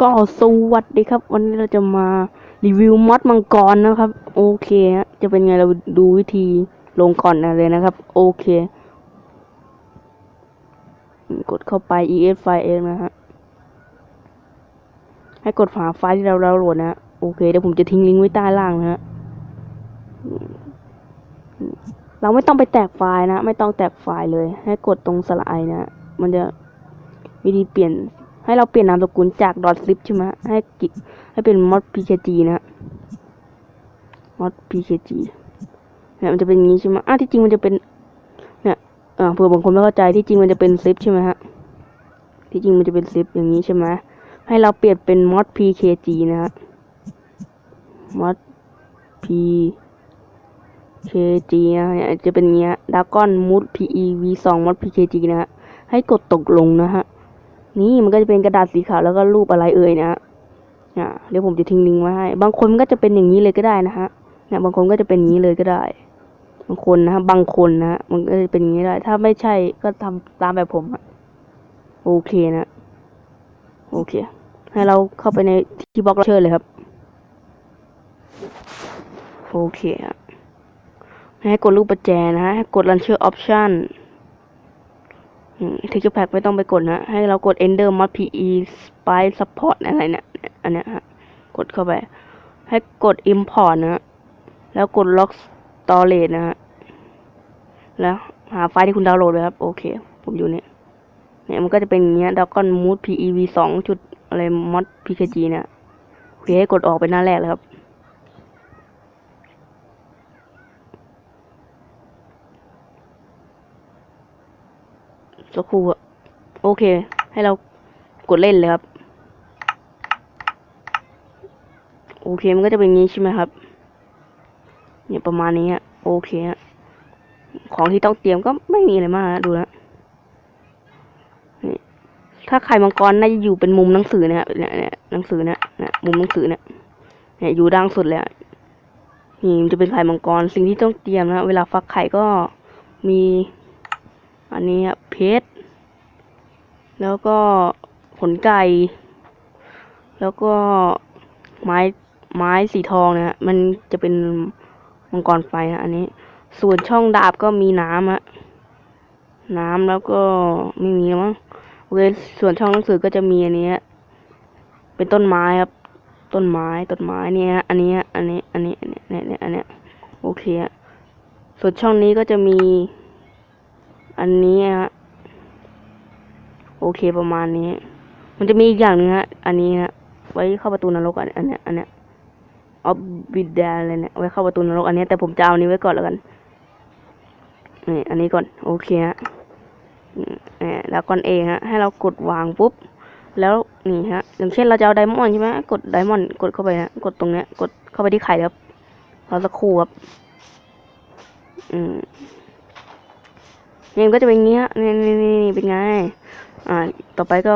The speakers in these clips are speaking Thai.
ก็สวัสดีครับ วันนี้เราจะมารีวิวมอดมังกรนะครับ โอเคฮะจะเป็นไงเราดูวิธีลงก่อนนะเลยนะครับ โอเค กดเข้าไป es ไฟล์เองนะฮะให้กดหาไฟล์ที่เราดาวโหลดนะฮะโอเคเดี๋ยวผมจะทิ้งลิงก์ไว้ใต้ล่างนะฮะเราไม่ต้องไปแตกไฟล์นะ ไม่ต้องแตกไฟล์เลย ให้กดตรงสไลด์นะ มันจะวิธีเปลี่ยน ให้เราเปลี่ยนนามสกุลจาก .zip ใช่ไหมให้กิให้เป็น mod pkg นะ mod pkg เนี่ยมันจะเป็นอย่างนี้ใช่ไหมอะที่จริงมันจะเป็น เนี่ยอ่าเผื่อบางคนไม่เข้าใจที่จริงมันจะเป็น zip ใช่ไหมฮะที่จริงมันจะเป็น zip อย่างนี้ใช่ไหมให้เราเปลี่ยนเป็น mod pkg นะฮะ mod p kg นะเนี่ยจะเป็นเงี้ยดากอนมูด PEV 2 mod PKG นะฮะให้กดตกลงนะฮะ นี่มันก็จะเป็นกระดาษสีขาวแล้วก็รูปอะไรเอ่ยนะฮะอ่าเดี๋ยวผมจะทิ้งลิงก์ไว้ให้ บางคนก็จะเป็นอย่างนี้เลยก็ได้นะฮะเนี่ยบางคนก็จะเป็นอย่างนี้เลยก็ได้ บางคนนะฮะบางคนนะฮะมันก็จะเป็นอย่างนี้ได้ ถ้าไม่ใช่ก็ทำตามแบบผมอะโอเคนะ โอเค ให้เราเข้าไปในที่บล็อกเชิญเลยครับ โอเคอะให้กดรูปประแจนะฮะให้กด launcher option ทคเจอร์แพ็ไม่ต้องไปกดนะ ให้เรากด ender mod pe spy support อะไรเนี่ย อันเนี้ยฮะ กดเข้าไป ให้กด import นะฮะแล้วกด lock storage นะฮะ แล้วหาไฟล์ที่คุณดาวน์โหลดเลยครับ โอเค ผมอยู่เนี่ย เนี่ยมันก็จะเป็นอย่างเงี้ย dragon mood pev สองจุดอะไร mod pkg เนี่ยโอเคให้กดออกไปหน้าแรกเลยครับ สักครู่อะโอเค ให้เรากดเล่นเลยครับ โอเคมันก็จะเป็นงี้ใช่ไหมครับเนี่ยประมาณนี้ฮะโอเคฮะของที่ต้องเตรียมก็ไม่มีอะไรมากนะดูนะนี่ถ้าไข่มังกรน่าจะอยู่เป็นมุมหนังสือเนี่ยเนี่ยเนี่ยหนังสือเนี่ยเนี่ยมุมหนังสือเนี่ยเนี่ยอยู่ดังสุดเลยนี่มันจะเป็นไข่มังกรสิ่งที่ต้องเตรียมนะ เวลาฟักไข่ก็มี อันนี้ครับเพชร แล้วก็ขนไก่ แล้วก็ไม้ไม้สีทองนะฮะ มันจะเป็นมังกรไฟฮะอันนี้ ส่วนช่องดาบก็มีน้ำฮะ น้ำแล้วก็ไม่มีแล้วมั้งโอเคส่วนช่องหนังสือก็จะมีอันนี้เป็นต้นไม้ครับ ต้นไม้ ต้นไม้เนี่ยฮะอันนี้ อันนี้ อันนี้ อันนี้เนี่ยเนี่ยอันเนี้ยโอเคฮะส่วนช่องนี้ก็จะมี อันนี้ฮะโอเคประมาณนี้ มันจะมีอีกอย่างหนึงฮะ อันนี้ฮะ ไว้เข้าประตูนรกอันอันเนี้ยอันเนี้ยออฟบิดาอะไรเนี่ยไว้เข้าประตูนรกอันนี้แต่ผมจะเอาอันนี้ไว้ก่อนแล้วกันนี่อันนี้ก่อน โอเคฮะนี่แล้วก่อนเองฮะ ให้เรากดวางปุ๊บ แล้วนี่ฮะ อย่างเช่นเราจะเอาไดมอนด์ใช่ไหมกดไดมอนด์กดเข้าไปนะกดตรงเนี้ย กดเข้าไปที่ไข่ครับรอสักครู่ครับ อืม เนี่ยมันก็จะเป็นเงี้ยนี่นี่นี่เป็นไง อ่า ต่อไปก็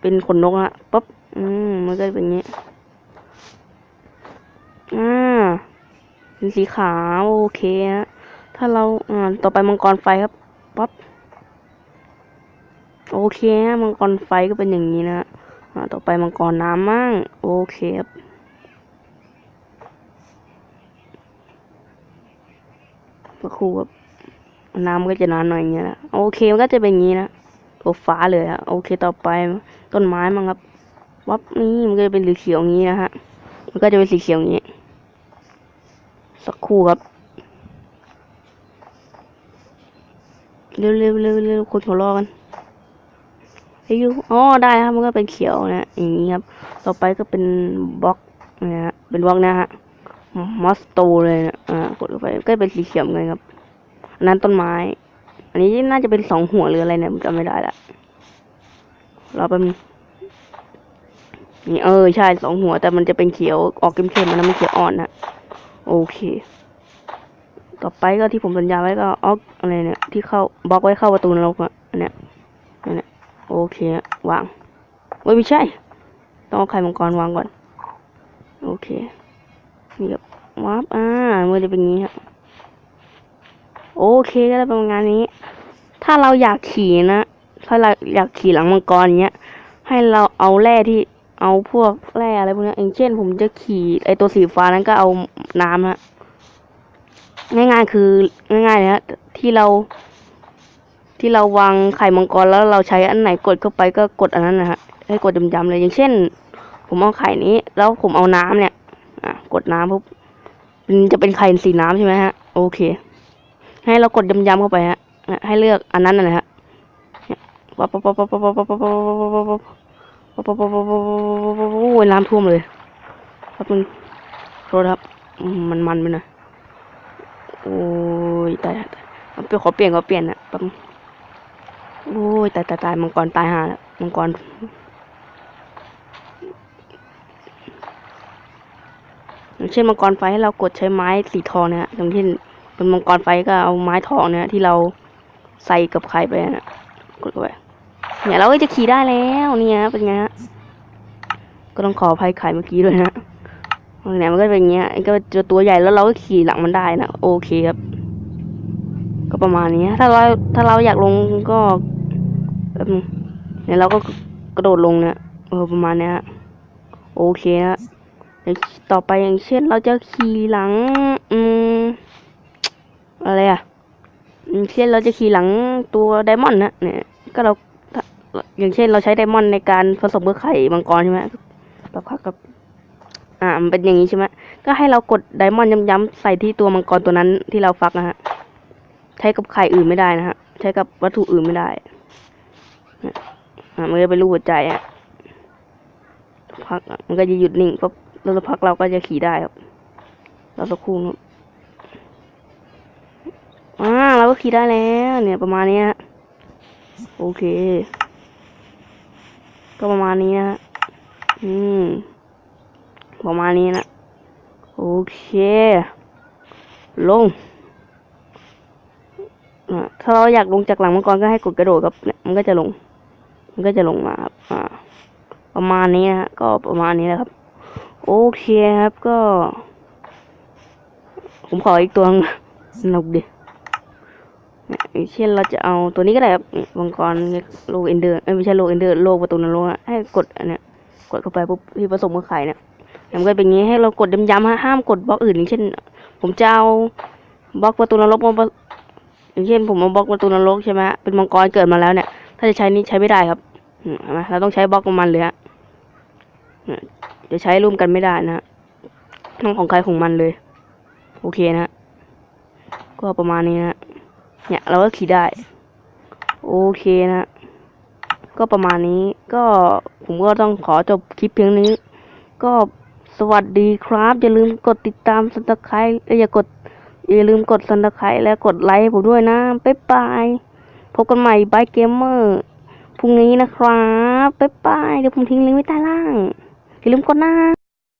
เป็นขนนกฮะปั๊บอืมมันก็จะเป็นเงี้ยอ่าเป็นสีขาวโอเคฮะถ้าเราอ่าต่อไปมังกรไฟครับปั๊บโอเคฮะมังกรไฟก็เป็นอย่างนี้นะอ่าต่อไปมังกรน้ำมั่งโอเคครับสักครู่ครับ น้ำมันก็จะนานหน่อยอย่างเงี้ยนะโอเคมันก็จะเป็นอย่างงี้นะตัวฟ้าเลยอะโอเคต่อไปต้นไม้มั้งครับวับนี่มันก็จะเป็นสีเขียวอย่างงี้นะฮะมันก็จะเป็นสีเขียวอย่างงี้ สักครู่ครับเร็วเร็วเร็วเร็วคนเขารอกันเฮ้ยอ๋อได้ครับมันก็เป็นเขียวนะอย่างงี้ครับ ต่อไปก็เป็นบล็อกนะฮะเป็นบล็อกนะฮะมอสโตเลยนะอ่ากดเข้าไปก็เป็นสีเขียวเหมือนกันครับ อันนั้นต้นไม้ อันนี้น่าจะเป็นสองหัวหรืออะไรเนี่ยจำไม่ได้ละเรอแป๊บนึงนี่เออใช่สองหัว แต่มันจะเป็นเขียวออกเข้มๆมันนะมันเขียวอ่อนนะโอเค ต่อไปก็ที่ผมสัญญาไว้ก็ออกอะไรเนี่ยที่เข้าบล็อกไว้เข้าประตูนรกอะเนี้ยเนี้ยโอเควางเว้ยไม่ใช่ ต้องเอาไข่มังกรวางก่อน โอเคนี่ครับวาร์ปอ่ามันจะเป็นอย่างนี้ครับ โอเคก็ได้ประมาณนี้ ถ้าเราอยากขี่นะถ้าเราอยากขี่หลังมังกรเนี้ยให้เราเอาแร่ที่เอาพวกแร่อะไรพวกนี้อย่างเช่น ผมจะขี่ไอตัวสีฟ้านั้นก็เอาน้ำฮะง่ายๆคือง่ายๆเลยฮะที่เรา ที่เราวางไข่มังกรแล้วเราใช้อันไหนกดเข้าไปก็กดอันนั้นนะฮะให้กดจำๆเลยอย่างเช่น ผมเอาไข่นี้ แล้วผมเอาน้ำเนี่ย อะ กดน้ำปุ๊บมันจะเป็นไข่สีน้ำใช่ไหมฮะ โอเค ให้เรากดย้ำๆเข้าไปฮะให้เลือกอันนั้นนะฮะเนี่ยปั๊บปั๊บปั๊บปั๊บปั๊บปั๊บปั๊บปั๊บปั๊บปั๊บปั๊บปั๊บปั๊บปั๊บปั๊บปั๊บโอ้ยน้ำท่วมเลยครับมึงโทษครับอืมมันมันไปหน่อยโอ้ยตายตายตายเอาไปขอเปลี่ยนขอเปลี่ยนนะแป๊บนึงโอ้ยตายตายตายมังกรตายห่าแล้วมังกรอย่างเช่นมังกรไฟให้เรากดใช้ไม้สีทองเนี่ยฮะอย่างเช่น เป็นมังกรไฟก็เอาไม้ทองเนี่ยที่เราใส่กับไข่ไปนะกดเข้าไปเนี่ยเราก็จะขี่ได้แล้วเนี่ยเป็นไงฮะก็ต้องขออภัยไข่เมื่อกี้ด้วยนะเนี่ยมันก็เป็นอย่างเงี้ยก็เจอตัวใหญ่แล้วเราก็ขี่หลังมันได้นะโอเคครับ ก็ประมาณนี้ถ้าเราถ้าเราอยากลงก็เนี่ยเราก็กระโดดลงเนี่ยเออประมาณเนี้ยฮะโอเคนะต่อไปอย่างเช่นเราจะขี่หลัง อืม อะไรอะอย่างเช่นเราจะขี่หลังตัวไดมอนด์นะเนี่ยก็เราอย่างเช่นเราใช้ไดมอนด์ในการผสมกับไข่มังกรใช่ไหมเราพักกับอ่ามันเป็นอย่างนี้ใช่ไหมก็ให้เรากดไดมอนด์ย้ำๆใส่ที่ตัวมังกรตัวนั้นที่เราฟักนะฮะใช้กับไข่อื่นไม่ได้นะฮะใช้กับวัตถุอื่นไม่ได้เนี่ยอ่ามันจะเป็นรูปหัวใจอะพักมันก็จะหยุดนิ่งปั๊บแล้วพักเราก็จะขี่ได้ครับเราสักครู่ครับ อ่าเราก็ขี่ได้แล้วเนี่ยประมาณนี้ฮะโอเค ก็ประมาณนี้นะฮะอืมประมาณนี้นะโอเค ลงอะถ้าเราอยากลงจากหลังมังกรก็ให้กดกระโดดครับเนี่ยมันก็จะลง มันก็จะลงมาครับอ่าประมาณนี้นะฮะก็ประมาณนี้แหละครับ โอเคครับก็ ผมขออีกตัวหนึ่งสนุกดิ เช่นเราจะเอาตัวนี้ก็ได้ครับเนี่ยมังกรโลกเอนเดอร์ไม่ใช่โลกเอนเดอร์โลกประตูนรกให้กดอันเนี้ยกดเข้าไปปุ๊บที่ผสมกับไข่เนี่ยมันก็เป็นงี้ให้เรากดย้ำๆฮะห้ามกดบล็อกอื่นอย่างเช่น ผมจะเอาบล็อกประตูนรกมาอย่างเช่นผมเอาบล็อกประตูนรกใช่ไหมเป็นมังกรเกิดมาแล้วเนี่ย ถ้าจะใช้นี้ใช้ไม่ได้ครับเห็นไหมเราต้องใช้บล็อกของมันเลยฮะจะใช้ร่วมกันไม่ได้นะต้องของใครของมันเลย โอเคนะ ก็ประมาณนี้นะฮะ เนี่ย เราก็ขี่ได้ โอเคนะ ก็ประมาณนี้ ก็ผมก็ต้องขอจบคลิปเพียงนี้ ก็สวัสดีครับ อย่าลืมกดติดตามสันตะไคร้อย่ากด อย่าลืมกดสันตะไคร้และกดไลค์ผมด้วยนะ บ๊ายบาย พบกันใหม่บายเกมเมอร์พรุ่งนี้นะครับ บ๊ายบาย เดี๋ยวผมทิ้งลิงก์ไว้ใต้ล่าง อย่าลืมกดนะ